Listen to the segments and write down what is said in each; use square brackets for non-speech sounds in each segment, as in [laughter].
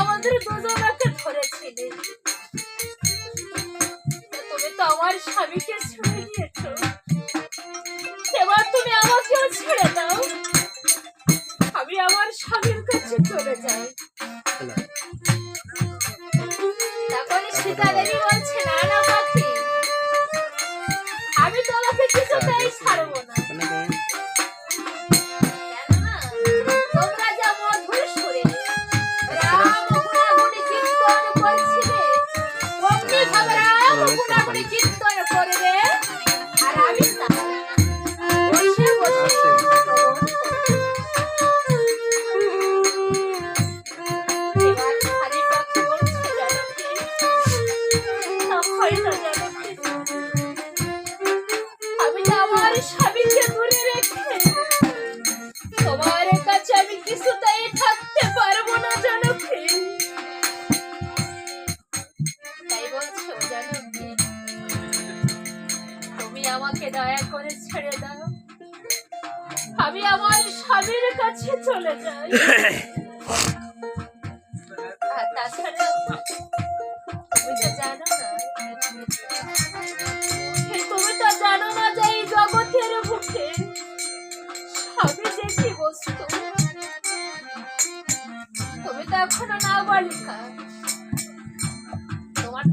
আমাদের দুজনাকে ধরেছিলে। তুমি তো আমার স্বামীকে ছেড়ে দিয়েছ। এবার তুমি আমাকেও ছেড়ে দাও। আমি আমার স্বামীর কাছে চলে যাই। তখন সীতা দেবী বলছে, না না, পাখি। আমি তোমার স্বামীকে দূরে রেখে তোমার কাছে আমি কিছুতেই থাকতে পারব না জানো তাই বলছো তুমি আমাকে দয়া করে ছেড়ে দাও। আমি আমার স্বামীর কাছে চলে যাই। [coughs] কি তুমি। তো এখনও না বালিকা তোমার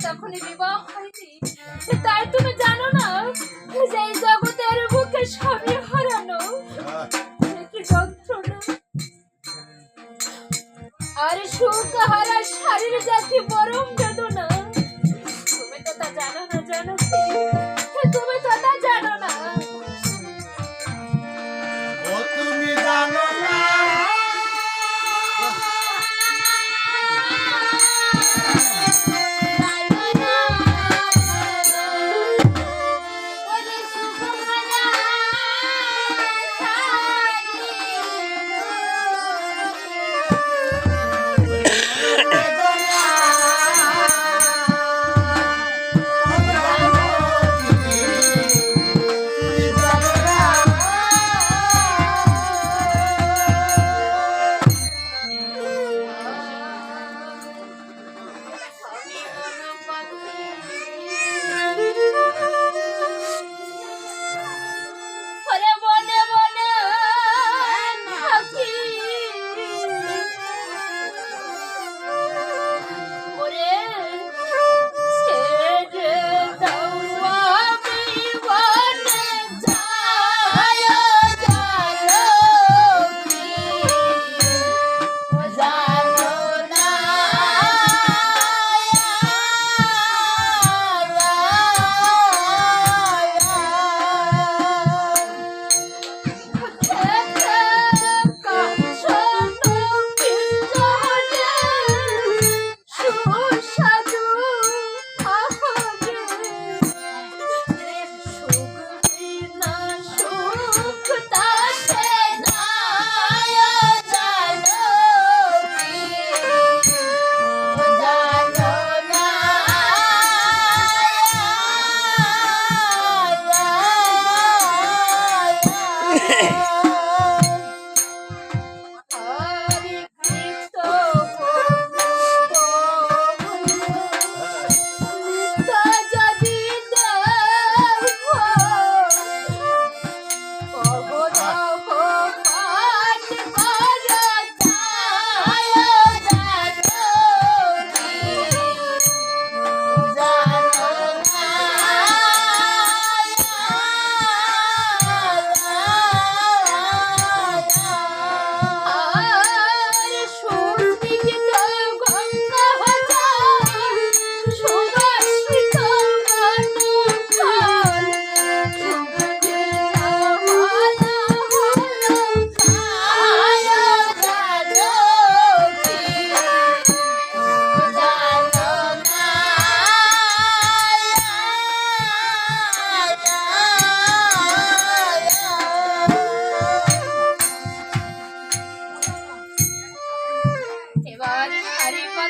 বিবাহ হয়নি। তাই তুমি জানো না যে এই জগতের বুকে স্বামী হারানো। কি যন্ত্রণা? আর সুখ হারা শারীর জাতি পরম বেদনা।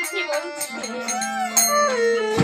এবার হারি পাখি বলছে